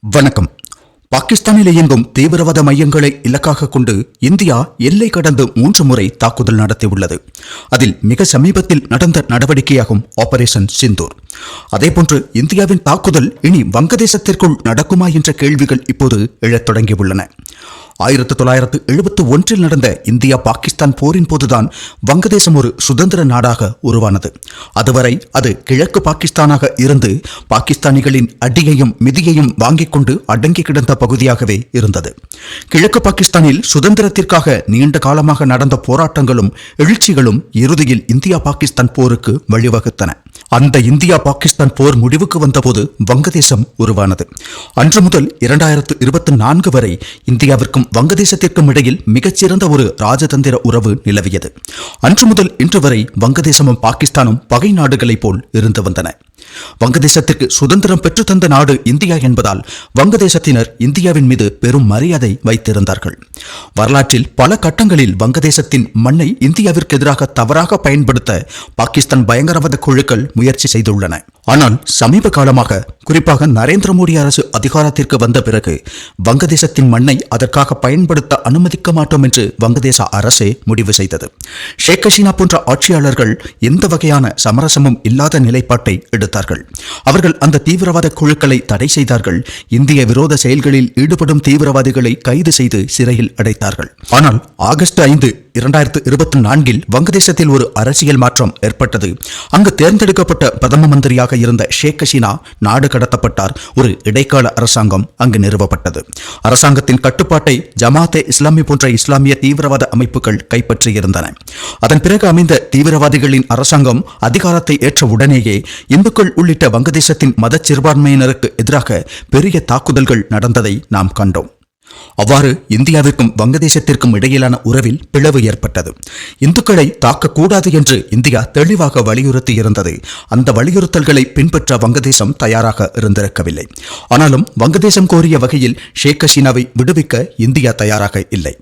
வணக்கம். பாகிஸ்தானில் இயங்கும் தீவிரவாத மையங்களை இலக்காக கொண்டு இந்தியா எல்லை கடந்து மூன்று முறை தாக்குதல் நடத்தியுள்ளது. அதில் மிக சமீபத்தில் நடந்த நடவடிக்கையாகும் ஆபரேஷன் சிந்தூர் அதேபோன்று இந்தியாவின் தாக்குதல் இனி வங்கதேசத்திற்குள் நடக்குமா என்ற கேள்விகள் இப்போது எழத் தொடங்கியுள்ளன. ஆயிரத்தி தொள்ளாயிரத்து எழுபத்து ஒன்றில் நடந்த இந்தியா பாகிஸ்தான் போரின் போதுதான் வங்கதேசம் ஒரு சுதந்திர நாடாக உருவானது. அதுவரை அது கிழக்கு பாகிஸ்தானாக இருந்து பாகிஸ்தானிகளின் அடியையும் மிதியையும் வாங்கிக் கொண்டு அடங்கி கிடந்த பகுதியாகவே இருந்தது. கிழக்கு பாகிஸ்தானில் சுதந்திரத்திற்காக நீண்ட காலமாக நடந்த போராட்டங்களும் எழுச்சிகளும் இறுதியில் இந்தியா பாகிஸ்தான் போருக்கு வழிவகுத்தன. அந்த இந்தியா பாகிஸ்தான் போர் முடிவுக்கு வந்தபோது வங்கதேசம் உருவானது. அன்று முதல் இரண்டாயிரத்து இருபத்தி நான்கு வரை இந்தியா இந்தியாவிற்கும் வங்கதேசத்திற்கும் இடையில் மிகச்சிறந்த ஒரு ராஜதந்திர உறவு நிலவியது. அன்று முதல் இன்று வரை வங்கதேசமும் பாகிஸ்தானும் பகை நாடுகளைப் போல் இருந்து வந்தன. வங்கதேசத்திற்கு சுதந்திரம் பெற்றுத்தந்த நாடு இந்தியா என்பதால் வங்கதேசத்தினர் இந்தியாவின் மீது பெரும் மரியாதை வைத்திருந்தார்கள். வரலாற்றில் பல கட்டங்களில் வங்கதேசத்தின் மண்ணை இந்தியாவிற்கு எதிராக தவறாக பயன்படுத்த பாகிஸ்தான் பயங்கரவாத குழுக்கள் முயற்சி செய்துள்ளன. ஆனால் சமீப காலமாக குறிப்பாக நரேந்திர மோடி அரசு அதிகாரத்திற்கு வந்த பிறகு வங்கதேசத்தின் மண்ணை அதற்காக பயன்படுத்த அனுமதிக்க மாட்டோம் என்று வங்கதேச அரசே முடிவு செய்தது. ஷேக் ஹசீனா போன்ற ஆட்சியாளர்கள் எந்த வகையான சமரசமும் இல்லாத நிலைப்பாட்டை எடுத்தார் எடுத்தார்கள் அவர்கள் அந்த தீவிரவாத குழுக்களை தடை செய்தார்கள். இந்திய விரோத செயல்களில் ஈடுபடும் தீவிரவாதிகளை கைது செய்து சிறையில் அடைத்தார்கள். ஆனால் ஆகஸ்ட் ஐந்து இரண்டாயிரத்து இருபத்தி நான்கில் வங்கதேசத்தில் ஒரு அரசியல் மாற்றம் ஏற்பட்டது. அங்கு தேர்ந்தெடுக்கப்பட்ட பிரதம மந்திரியாக இருந்த ஷேக் ஹசீனா நாடு கடத்தப்பட்டார். ஒரு இடைக்கால அரசாங்கம் அங்கு நிறுவப்பட்டது. அரசாங்கத்தின் கட்டுப்பாட்டை ஜமாத்தே இஸ்லாமி போன்ற இஸ்லாமிய தீவிரவாத அமைப்புகள் கைப்பற்றியிருந்தன. அதன் பிறகு அமைந்த தீவிரவாதிகளின் அரசாங்கம் அதிகாரத்தை ஏற்ற உடனேயே இந்துக்கள் உள்ளிட்ட வங்கதேசத்தின் மத சிறுபான்மையினருக்கு எதிராக பெரிய தாக்குதல்கள் நடந்ததை நாம் கண்டோம். அவ்வாறு இந்தியாவிற்கும் வங்கதேசத்திற்கும் இடையிலான உறவில் பிளவு ஏற்பட்டது. இந்துக்களை தாக்கக்கூடாது என்று இந்தியா தெளிவாக வலியுறுத்தி இருந்தது அந்த வலியுறுத்தல்களை பின்பற்ற வங்கதேசம் தயாராக இருந்திருக்கவில்லை. ஆனாலும் வங்கதேசம் கோரிய வகையில் ஷேக் ஹசீனாவை விடுவிக்க இந்தியா தயாராக இல்லை.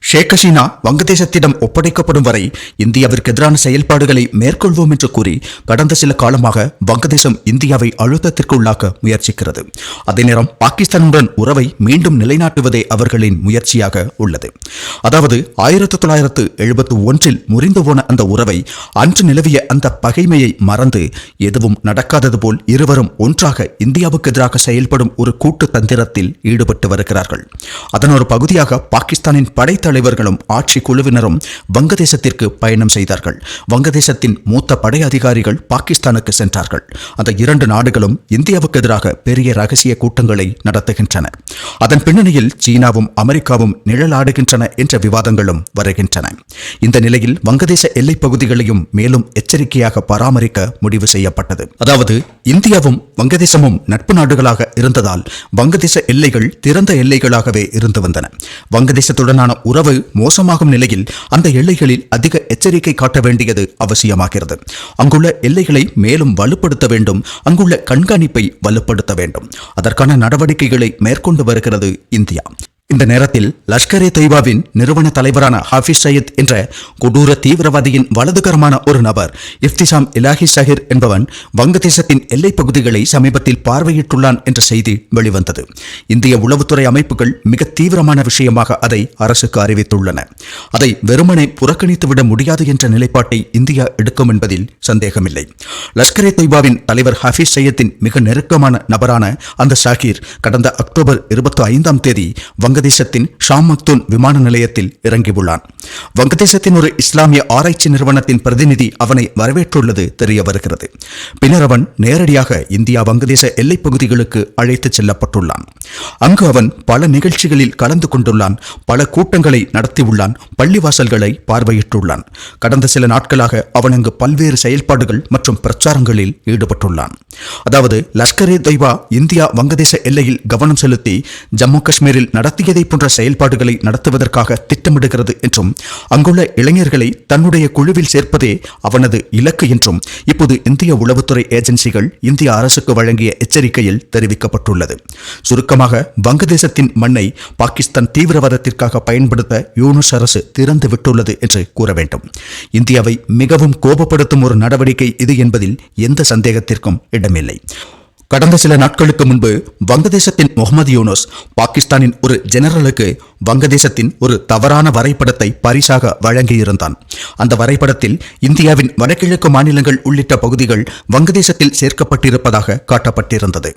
ஷேக் ஹசீனா வங்கதேசத்திடம் ஒப்படைக்கப்படும் வரை இந்தியாவிற்கு எதிரான செயல்பாடுகளை மேற்கொள்வோம் என்று கூறி கடந்த சில காலமாக வங்கதேசம் இந்தியாவை அழுத்தத்திற்கு உள்ளாக்க முயற்சிக்கிறது. அதே நேரம் பாகிஸ்தானுடன் உறவை மீண்டும் நிலைநாட்டுவதே அவர்களின் முயற்சியாக உள்ளது. அதாவது ஆயிரத்தி தொள்ளாயிரத்து எழுபத்தி ஒன்றில் முறிந்து போன அந்த உறவை அன்று நிலவிய அந்த பகைமையை மறந்து எதுவும் நடக்காதது போல் இருவரும் ஒன்றாக இந்தியாவுக்கு எதிராக செயல்படும் ஒரு கூட்டு தந்திரத்தில் ஈடுபட்டு வருகிறார்கள். அதன் ஒரு பகுதியாக பாகிஸ்தானின் படைத்தலைவர்களும் ஆட்சி குழுவினரும் வங்கதேசத்திற்கு பயணம் செய்தார்கள். வங்கதேசத்தின் மூத்த படை அதிகாரிகள் பாகிஸ்தானுக்கு சென்றார்கள். அந்த இரண்டு நாடுகளும் இந்தியாவுக்கு எதிராக பெரிய ரகசிய கூட்டங்களை நடத்துகின்றன. அதன் பின்னணியில் சீனாவும் அமெரிக்காவும் நிழலாடுகின்றன என்ற விவாதங்களும் வருகின்றன. இந்த நிலையில் வங்கதேச எல்லைப் பகுதிகளையும் மேலும் எச்சரிக்கையாக பராமரிக்க முடிவு செய்யப்பட்டது. அதாவது இந்தியாவும் வங்கதேசமும் நட்பு நாடுகளாக இருந்ததால் வங்கதேச எல்லைகள் திறந்த எல்லைகளாகவே இருந்து வந்தன. வங்கதேசத்துடனான உறவு மோசமாகும் நிலையில் அந்த எல்லைகளில் அதிக எச்சரிக்கை காட்ட வேண்டியது அவசியமாகிறது. அங்குள்ள எல்லைகளை மேலும் வலுப்படுத்த வேண்டும். அங்குள்ள கண்காணிப்பை வலுப்படுத்த வேண்டும். அதற்கான நடவடிக்கைகளை மேற்கொண்டு வருகிறது இந்தியா. இந்த நேரத்தில் லஷ்கர் ஏ தொய்பாவின் நிறுவன தலைவரான ஹாஃபிஸ் சயீத் என்ற கொடூர தீவிரவாதியின் வலதுகரமான ஒரு நபர் இஃப்திசாம் இலாஹி சஹிர் என்பவன் வங்கதேசத்தின் எல்லைப் பகுதிகளை சமீபத்தில் பார்வையிட்டுள்ளான் என்ற செய்தி வெளிவந்தது. இந்திய உளவுத்துறை அமைப்புகள் மிக தீவிரமான விஷயமாக அதை அரசுக்கு அறிவித்துள்ளன. அதை வெறுமனே புறக்கணித்துவிட முடியாது என்ற நிலைப்பாட்டை இந்தியா எடுக்கும் என்பதில் சந்தேகமில்லை. லஷ்கர் ஏ தொய்பாவின் தலைவர் ஹாஃபிஸ் சையத்தின் மிக நெருக்கமான நபரான அந்த ஷாகிர் கடந்த அக்டோபர் இருபத்தி ஐந்தாம் தேதி வங்க வங்கதேசத்தின் ஷாம் மக்தூன் விமான நிலையத்தில் இறங்கியுள்ளான். வங்கதேசத்தின் ஒரு இஸ்லாமிய ஆராய்ச்சி நிறுவனத்தின் பிரதிநிதி அவனை வரவேற்றுள்ளது தெரிய வருகிறது. பின்னர் அவன் நேரடியாக இந்தியா வங்கதேச எல்லைப் பகுதிகளுக்கு அழைத்துச் செல்லப்பட்டுள்ளான். அங்கு அவன் பல நிகழ்ச்சிகளில் கலந்து கொண்டுள்ளான் பல கூட்டங்களை நடத்தியுள்ளான் பள்ளிவாசல்களை பார்வையிட்டுள்ளான். கடந்த சில நாட்களாக அவன் அங்கு பல்வேறு செயல்பாடுகள் மற்றும் பிரச்சாரங்களில் ஈடுபட்டுள்ளான். அதாவது லஷ்கர் தொய்பா இந்தியா வங்கதேச எல்லையில் கவனம் செலுத்தி ஜம்மு காஷ்மீரில் நடத்திய நடத்தியதை போன்ற செயல்பாடுகளை நடத்துவதற்காக திட்டமிடுகிறது என்றும் அங்குள்ள இளைஞர்களை தன்னுடைய குழுவில் சேர்ப்பதே அவனது இலக்கு என்றும் இப்போது இந்திய உளவுத்துறை ஏஜென்சிகள் இந்திய அரசுக்கு வழங்கிய எச்சரிக்கையில் தெரிவிக்கப்பட்டுள்ளது. சுருக்கமாக வங்கதேசத்தின் மண்ணை பாகிஸ்தான் தீவிரவாதத்திற்காக பயன்படுத்த யூனுஸ் அரசு திறந்து விட்டுள்ளது என்று கூற வேண்டும். இந்தியாவை மிகவும் கோபப்படுத்தும் ஒரு நடவடிக்கை இது என்பதில் எந்த சந்தேகத்திற்கும் இடமில்லை. கடந்த சில நாட்களுக்கு முன்பு வங்கதேசத்தின் முகமது யூனஸ் பாகிஸ்தானின் ஒரு ஜெனரலுக்கு வங்கதேசத்தின் ஒரு தவறான வரைபடத்தை பரிசாக வழங்கியிருந்தான். அந்த வரைபடத்தில் இந்தியாவின் வடகிழக்கு மாநிலங்கள் உள்ளிட்ட பகுதிகள் வங்கதேசத்தில் சேர்க்கப்பட்டிருப்பதாக காட்டப்பட்டிருந்தது.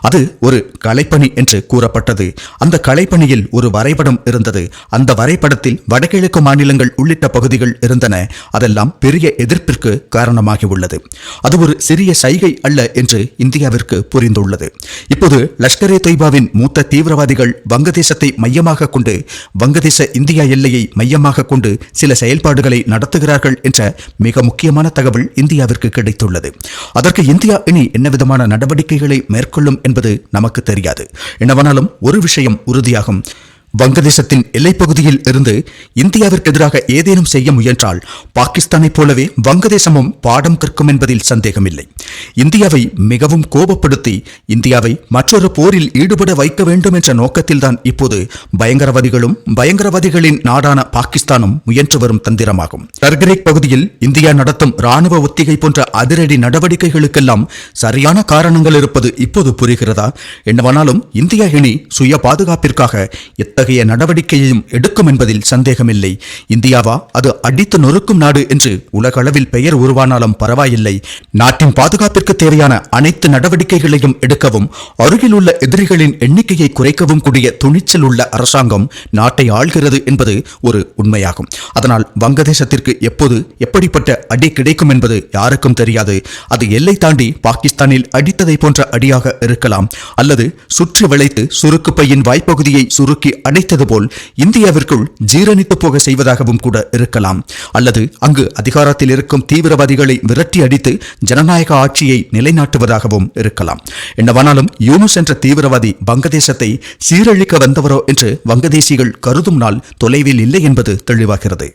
அது ஒரு கலைப்பணி என்று கூறப்பட்டது. அந்த கலைப்பணியில் ஒரு வரைபடம் இருந்தது. அந்த வரைபடத்தில் வடகிழக்கு மாநிலங்கள் உள்ளிட்ட பகுதிகள் இருந்தன. அதெல்லாம் பெரிய எதிர்ப்பிற்கு காரணமாகியுள்ளது. அது ஒரு சிறிய சைகை அல்ல என்று இந்தியாவிற்கு புரிந்துள்ளது. இப்போது லஷ்கர் ஏ தொய்பாவின் மூத்த தீவிரவாதிகள் வங்கதேசத்தை மையமாக கொண்டு வங்கதேச இந்தியா எல்லையை மையமாக கொண்டு சில செயல்பாடுகளை நடத்துகிறார்கள் என்ற மிக முக்கியமான தகவல் இந்தியாவிற்கு கிடைத்துள்ளது. அதற்கு இந்தியா இனி என்ன விதமான நடவடிக்கைகளை மேற்கொள்ளும் என்பது நமக்கு தெரியாது. என்னவானாலும் ஒரு விஷயம் உறுதியாகும். வங்கதேசத்தின் எல்லைப்பகுதியில் இருந்து இந்தியாவிற்கு எதிராக ஏதேனும் செய்ய முயன்றால் பாகிஸ்தானைப் போலவே வங்கதேசமும் பாடம் கற்கும் என்பதில் சந்தேகமில்லை. இந்தியாவை மிகவும் கோபப்படுத்தி இந்தியாவை மற்றொரு போரில் ஈடுபட வைக்க வேண்டும் என்ற நோக்கத்தில்தான் இப்போது பயங்கரவாதிகளும் பயங்கரவாதிகளின் நாடான பாகிஸ்தானும் முயன்று வரும் தந்திரமாகும். டர்கரேக் பகுதியில் இந்தியா நடத்தும் ராணுவ ஒத்திகை போன்ற அதிரடி நடவடிக்கைகளுக்கெல்லாம் சரியான காரணங்கள் இருப்பது இப்போது புரிகிறதா? என்னவானாலும் இந்தியா இனி சுய பாதுகாப்பிற்காக அத்தகைய நடவடிக்கையையும் எடுக்கும் என்பதில் சந்தேகமில்லை. இந்தியாவா? அது அடித்து நொறுக்கும் நாடு என்று உலகளவில் பெயர் உருவானாலும் பரவாயில்லை. நாட்டின் பாதுகாப்பிற்கு தேவையான அனைத்து நடவடிக்கைகளையும் எடுக்கவும் அருகில் உள்ள எதிரிகளின் எண்ணிக்கையை குறைக்கவும் கூடிய துணிச்சல் உள்ள அரசாங்கம் நாட்டை ஆள்கிறது என்பது ஒரு உண்மையாகும். அதனால் வங்கதேசத்திற்கு எப்போது எப்படிப்பட்ட அடி கிடைக்கும் என்பது யாருக்கும் தெரியாது. அது எல்லை தாண்டி பாகிஸ்தானில் அடித்ததை போன்ற அடியாக இருக்கலாம். அல்லது சுற்றி வளைத்து சுருக்குப்பையின் வாய்ப்பகுதியை சுருக்கி அடைத்தது போல் இந்தியாவிற்குள் ஜீரணித்து போக செய்வதாகவும் கூட இருக்கலாம். அல்லது அங்கு அதிகாரத்தில் இருக்கும் தீவிரவாதிகளை விரட்டி அடித்து ஜனநாயக ஆட்சியை நிலைநாட்டுவதாகவும் இருக்கலாம். என்னவானாலும் யூனுஸ் என்ற தீவிரவாதி வங்கதேசத்தை சீரழிக்க வந்தவரோ என்று வங்கதேசிகள் கருதும் நாள் தொலைவில் இல்லை என்பது தெளிவாகிறது.